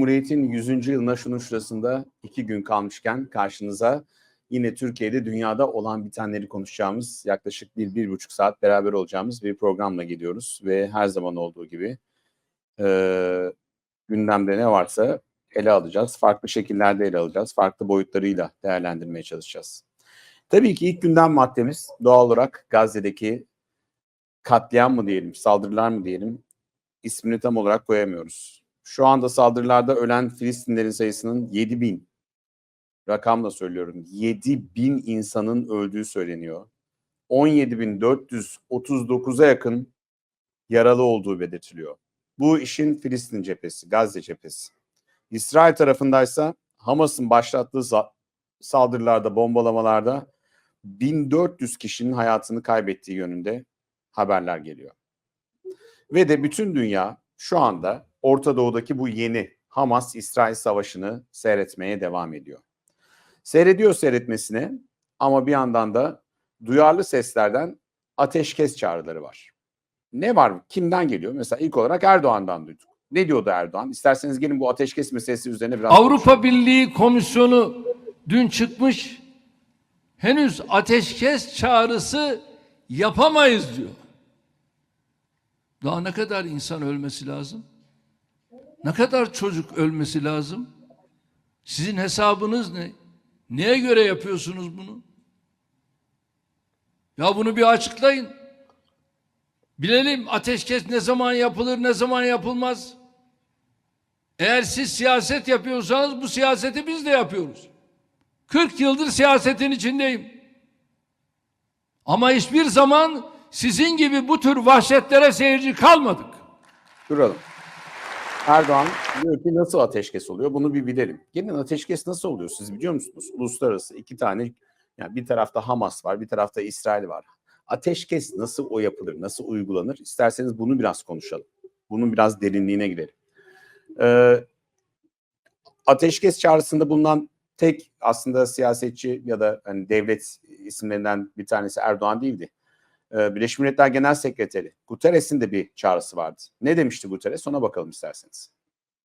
Cumhuriyet'in 100. yılına şunun şurasında iki gün kalmışken karşınıza yine Türkiye'de dünyada olan bitenleri konuşacağımız yaklaşık bir, bir buçuk saat beraber olacağımız bir programla gidiyoruz. Ve her zaman olduğu gibi e, gündemde ne varsa ele alacağız. Farklı şekillerde ele alacağız. Farklı boyutlarıyla değerlendirmeye çalışacağız. Tabii ki ilk gündem maddemiz doğal olarak Gazze'deki katliam mı diyelim, saldırılar mı diyelim ismini tam olarak koyamıyoruz. Şu anda saldırılarda ölen Filistinlerin sayısının 7 bin, rakamla söylüyorum 7 bin insanın öldüğü söyleniyor. 17.439'a yakın yaralı olduğu belirtiliyor. Bu işin Filistin cephesi, Gazze cephesi. İsrail tarafındaysa Hamas'ın başlattığı saldırılarda, bombalamalarda 1400 kişinin hayatını kaybettiği yönünde haberler geliyor. Ve de bütün dünya şu anda Orta Doğu'daki bu yeni Hamas-İsrail savaşını seyretmeye devam ediyor. Seyrediyor seyretmesine ama bir yandan da duyarlı seslerden ateşkes çağrıları var. Ne var? Kimden geliyor? Mesela ilk olarak Erdoğan'dan duyduk. Ne diyordu Erdoğan? İsterseniz gelin bu ateşkes meselesi üzerine biraz Avrupa konuşalım. Birliği Komisyonu dün çıkmış. Henüz ateşkes çağrısı yapamayız diyor. Daha ne kadar insan ölmesi lazım? Ne kadar çocuk ölmesi lazım? Sizin hesabınız ne? Neye göre yapıyorsunuz bunu? Ya bunu bir açıklayın. Bilelim ateşkes ne zaman yapılır, ne zaman yapılmaz. Eğer siz siyaset yapıyorsanız bu siyaseti biz de yapıyoruz. 40 yıldır siyasetin içindeyim. Ama hiçbir zaman sizin gibi bu tür vahşetlere seyirci kalmadık. Duralım. Erdoğan diyor ki nasıl ateşkes oluyor? Bunu bir bilelim. Gelin ateşkes nasıl oluyor? Siz biliyor musunuz? Uluslararası iki tane yani bir tarafta Hamas var, bir tarafta İsrail var. Ateşkes nasıl o yapılır, nasıl uygulanır? İsterseniz bunu biraz konuşalım. Bunun biraz derinliğine girelim. Ee, ateşkes çağrısında bulunan tek aslında siyasetçi ya da hani devlet isimlerinden bir tanesi Erdoğan değildi. Ee, Birleşmiş Milletler Genel Sekreteri Guterres'in de bir çağrısı vardı. Ne demişti Guterres? Ona bakalım isterseniz.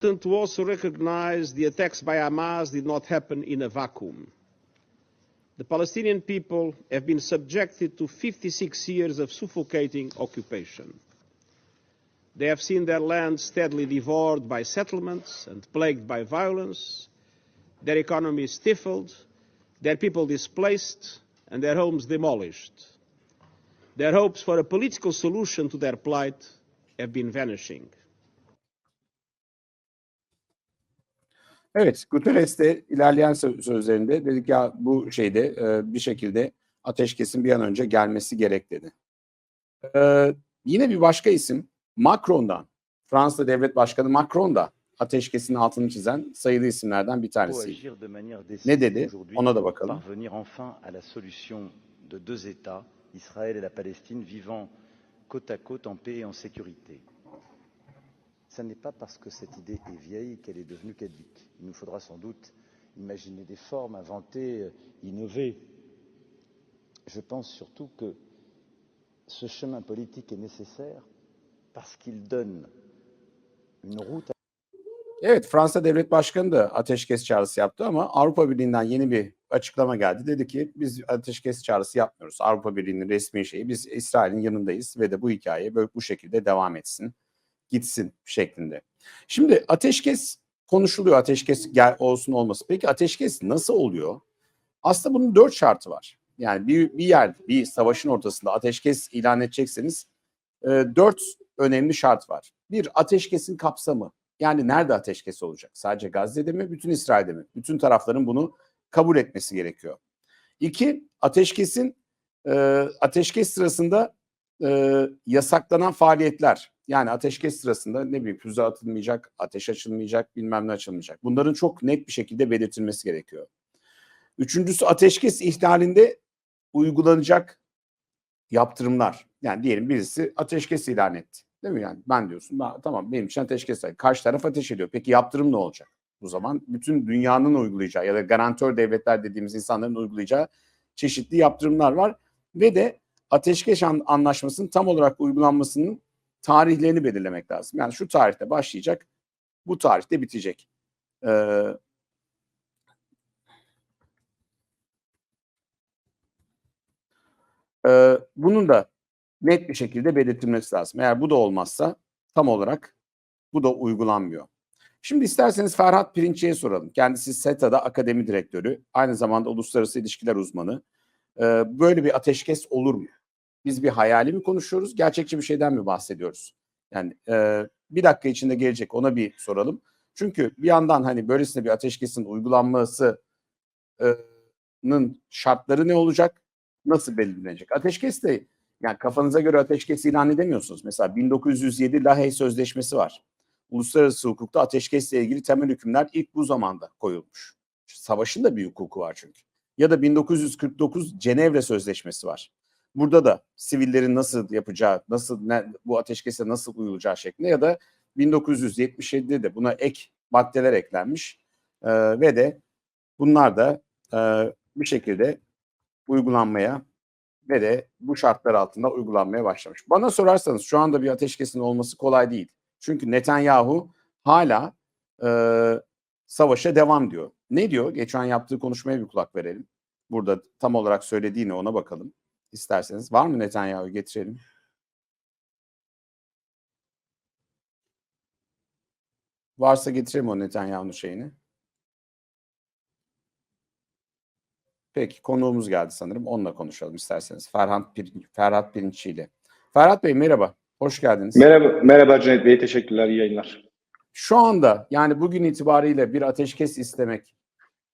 To also recognize the attacks by Hamas did not happen in a vacuum. The Palestinian people have been subjected to 56 years of suffocating occupation. They have seen their land steadily devoured by settlements and plagued by violence, their economy stifled, their people displaced, and their homes demolished. Their hopes for a political solution to their plight have been vanishing. Evet, Guterres de ilerleyen sözlerinde dedik ya bu şeyde e, bir şekilde ateşkesin bir an önce gelmesi gerek dedi. Ee, yine bir başka isim Macron'dan, Fransa Devlet Başkanı Macron da ateşkesin altını çizen sayılı isimlerden bir tanesi. Ne dedi? Ona da bakalım. Israël et la Palestine vivant côte à côte en paix et en sécurité. Ce n'est pas parce que cette idée est vieille qu'elle est devenue caduque. Il nous faudra sans doute imaginer des formes, inventer, euh, innover. Je pense surtout que ce chemin politique est nécessaire parce qu'il donne une route Evet Fransa Devlet Başkanı da ateşkes çağrısı yaptı ama Avrupa Birliği'nden yeni bir açıklama geldi. Dedi ki biz ateşkes çağrısı yapmıyoruz. Avrupa Birliği'nin resmi şeyi biz İsrail'in yanındayız ve de bu hikaye böyle bu şekilde devam etsin, gitsin şeklinde. Şimdi ateşkes konuşuluyor ateşkes gel, olsun olması. Peki ateşkes nasıl oluyor? Aslında bunun dört şartı var. Yani bir, bir yer, bir savaşın ortasında ateşkes ilan edecekseniz e, dört önemli şart var. Bir, ateşkesin kapsamı. Yani nerede ateşkes olacak? Sadece Gazze'de mi, bütün İsrail'de mi? Bütün tarafların bunu kabul etmesi gerekiyor. İki, ateşkesin e, ateşkes sırasında e, yasaklanan faaliyetler. Yani ateşkes sırasında ne bileyim füze atılmayacak, ateş açılmayacak, bilmem ne açılmayacak. Bunların çok net bir şekilde belirtilmesi gerekiyor. Üçüncüsü ateşkes ihlalinde uygulanacak yaptırımlar. Yani diyelim birisi ateşkes ilan etti. Değil mi yani? Ben diyorsun ben, tamam benim için ateşkes. Karşı taraf ateş ediyor. Peki yaptırım ne olacak? Bu zaman bütün dünyanın uygulayacağı ya da garantör devletler dediğimiz insanların uygulayacağı çeşitli yaptırımlar var. Ve de ateşkes anlaşmasının tam olarak uygulanmasının tarihlerini belirlemek lazım. Yani şu tarihte başlayacak, bu tarihte bitecek. Ee, Ee, bunun da net bir şekilde belirtilmesi lazım. Eğer bu da olmazsa tam olarak bu da uygulanmıyor. Şimdi isterseniz Ferhat Pirinççi'ye soralım. Kendisi SETA'da akademi direktörü, aynı zamanda uluslararası ilişkiler uzmanı. Ee, böyle bir ateşkes olur mu? Biz bir hayali mi konuşuyoruz, gerçekçi bir şeyden mi bahsediyoruz? Yani e, bir dakika içinde gelecek ona bir soralım. Çünkü bir yandan hani böylesine bir ateşkesin uygulanmasının şartları ne olacak? Nasıl belirlenecek? Ateşkes de yani kafanıza göre ateşkes ilan edemiyorsunuz. Mesela 1907 Lahey Sözleşmesi var. Uluslararası hukukta ateşkesle ilgili temel hükümler ilk bu zamanda koyulmuş. Savaşın da bir hukuku var çünkü. Ya da 1949 Cenevre Sözleşmesi var. Burada da sivillerin nasıl yapacağı, nasıl ne, bu ateşkese nasıl uyulacağı şeklinde ya da 1977'de de buna ek maddeler eklenmiş Ee, ve de bunlar da e, bir şekilde uygulanmaya ve de bu şartlar altında uygulanmaya başlamış. Bana sorarsanız şu anda bir ateşkesin olması kolay değil. Çünkü Netanyahu hala e, savaşa devam diyor. Ne diyor? Geçen yaptığı konuşmaya bir kulak verelim. Burada tam olarak söylediğini ona bakalım isterseniz. Var mı Netanyahu getirelim. Varsa getirelim o Netanyahu'nun şeyini. Peki konuğumuz geldi sanırım. Onunla konuşalım isterseniz. Ferhat, Pir Ferhat Pirinççi ile. Ferhat Bey merhaba. Hoş geldiniz. Merhaba, merhaba Cüneyt Bey. Teşekkürler. iyi yayınlar. Şu anda yani bugün itibariyle bir ateşkes istemek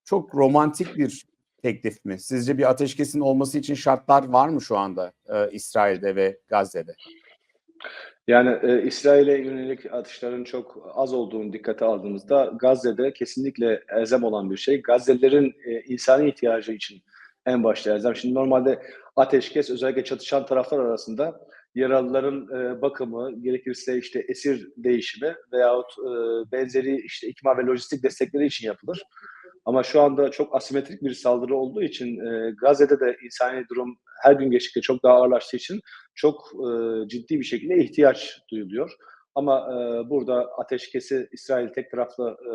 çok romantik bir teklif mi? Sizce bir ateşkesin olması için şartlar var mı şu anda e, İsrail'de ve Gazze'de? Yani e, İsrail'e yönelik atışların çok az olduğunu dikkate aldığımızda Gazze'de kesinlikle elzem olan bir şey. Gazze'lilerin e, insani ihtiyacı için en başta elzem. Şimdi normalde ateşkes özellikle çatışan taraflar arasında yaralıların e, bakımı, gerekirse işte esir değişimi veyahut e, benzeri işte ikmal ve lojistik destekleri için yapılır. Ama şu anda çok asimetrik bir saldırı olduğu için e, Gazze'de de insani durum her gün geçtikçe çok daha ağırlaştığı için çok e, ciddi bir şekilde ihtiyaç duyuluyor. Ama e, burada ateşkesi İsrail tek taraflı e,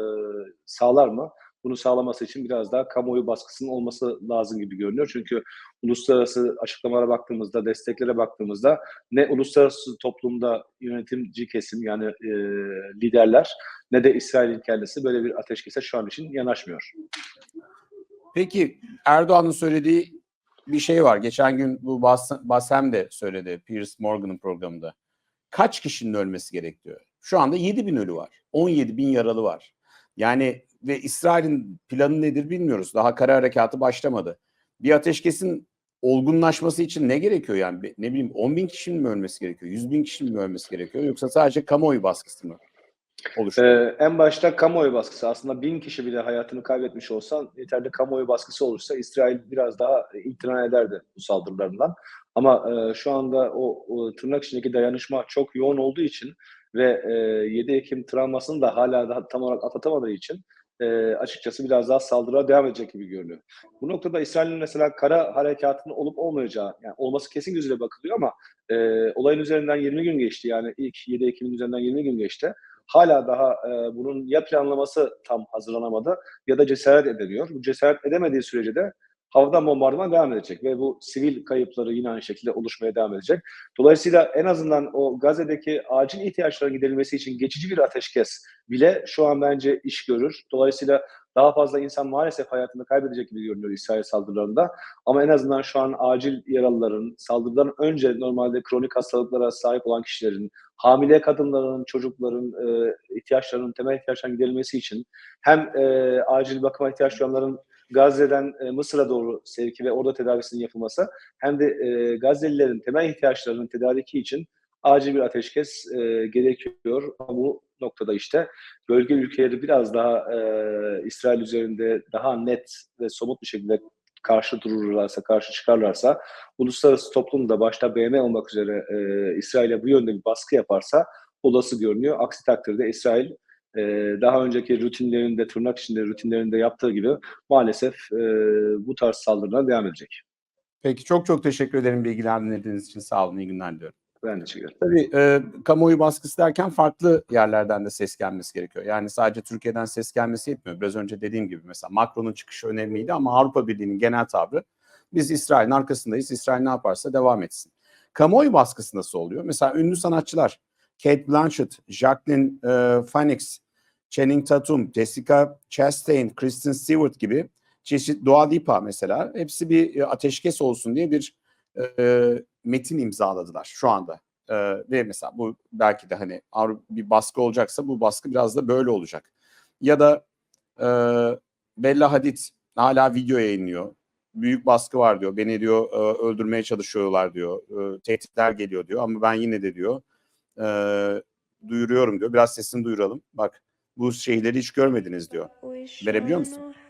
sağlar mı? Bunu sağlaması için biraz daha kamuoyu baskısının olması lazım gibi görünüyor. Çünkü uluslararası açıklamalara baktığımızda, desteklere baktığımızda ne uluslararası toplumda yönetimci kesim yani e, liderler ne de İsrail'in kendisi böyle bir ateşkese şu an için yanaşmıyor. Peki Erdoğan'ın söylediği bir şey var. Geçen gün bu Bas Basem de söyledi Piers Morgan'ın programında. Kaç kişinin ölmesi gerekiyor? Şu anda 7 bin ölü var. 17 bin yaralı var. Yani ve İsrail'in planı nedir bilmiyoruz. Daha kara harekatı başlamadı. Bir ateşkesin olgunlaşması için ne gerekiyor yani? Ne bileyim 10 bin kişinin mi ölmesi gerekiyor? 100 bin kişinin mi ölmesi gerekiyor? Yoksa sadece kamuoyu baskısı mı oluşuyor? Ee, en başta kamuoyu baskısı. Aslında bin kişi bile hayatını kaybetmiş olsa yeterli kamuoyu baskısı olursa İsrail biraz daha itina ederdi bu saldırılarından. Ama e, şu anda o, o tırnak içindeki dayanışma çok yoğun olduğu için ve e, 7 Ekim travmasını da hala daha tam olarak atlatamadığı için e, açıkçası biraz daha saldırıya devam edecek gibi görünüyor. Bu noktada İsrail'in mesela kara harekatının olup olmayacağı, yani olması kesin gözüyle bakılıyor ama e, olayın üzerinden 20 gün geçti. Yani ilk 7 Ekim'in üzerinden 20 gün geçti. Hala daha e, bunun ya planlaması tam hazırlanamadı ya da cesaret edemiyor. Bu cesaret edemediği sürece de havadan bombardıman devam edecek ve bu sivil kayıpları yine aynı şekilde oluşmaya devam edecek. Dolayısıyla en azından o Gazze'deki acil ihtiyaçların giderilmesi için geçici bir ateşkes bile şu an bence iş görür. Dolayısıyla daha fazla insan maalesef hayatını kaybedecek gibi görünüyor İsrail saldırılarında. Ama en azından şu an acil yaralıların, saldırıdan önce normalde kronik hastalıklara sahip olan kişilerin, hamile kadınların, çocukların e, ihtiyaçlarının, temel ihtiyaçlarının giderilmesi için hem e, acil bakıma ihtiyaç duyanların Gazze'den e, Mısır'a doğru sevki ve orada tedavisinin yapılması hem de e, Gazze'lilerin temel ihtiyaçlarının tedariki için acil bir ateşkes e, gerekiyor. Ama bu noktada işte bölge ülkeleri biraz daha e, İsrail üzerinde daha net ve somut bir şekilde karşı dururlarsa, karşı çıkarlarsa, uluslararası toplum da başta BM olmak üzere e, İsrail'e bu yönde bir baskı yaparsa olası görünüyor. Aksi takdirde İsrail e, daha önceki rutinlerinde, tırnak içinde rutinlerinde yaptığı gibi maalesef e, bu tarz saldırılara devam edecek. Peki çok çok teşekkür ederim bilgilendirdiğiniz için. Sağ olun. İyi günler diliyorum. Ben teşekkür ederim. Tabii e, kamuoyu baskısı derken farklı yerlerden de ses gelmesi gerekiyor. Yani sadece Türkiye'den ses gelmesi yetmiyor. Biraz önce dediğim gibi mesela Macron'un çıkışı önemliydi ama Avrupa Birliği'nin genel tavrı biz İsrail'in arkasındayız. İsrail ne yaparsa devam etsin. Kamuoyu baskısı nasıl oluyor? Mesela ünlü sanatçılar Kate Blanchett, Jacqueline e, Phoenix, Channing Tatum, Jessica Chastain, Kristen Stewart gibi çeşit Dua Lipa mesela hepsi bir e, ateşkes olsun diye bir e, metin imzaladılar şu anda. Ee, ve mesela bu belki de hani bir baskı olacaksa bu baskı biraz da böyle olacak. Ya da e, Bella Hadid hala video yayınlıyor. Büyük baskı var diyor. Beni diyor e, öldürmeye çalışıyorlar diyor. E, tehditler geliyor diyor. Ama ben yine de diyor e, duyuruyorum diyor. Biraz sesini duyuralım. Bak bu şeyleri hiç görmediniz diyor. Verebiliyor musun?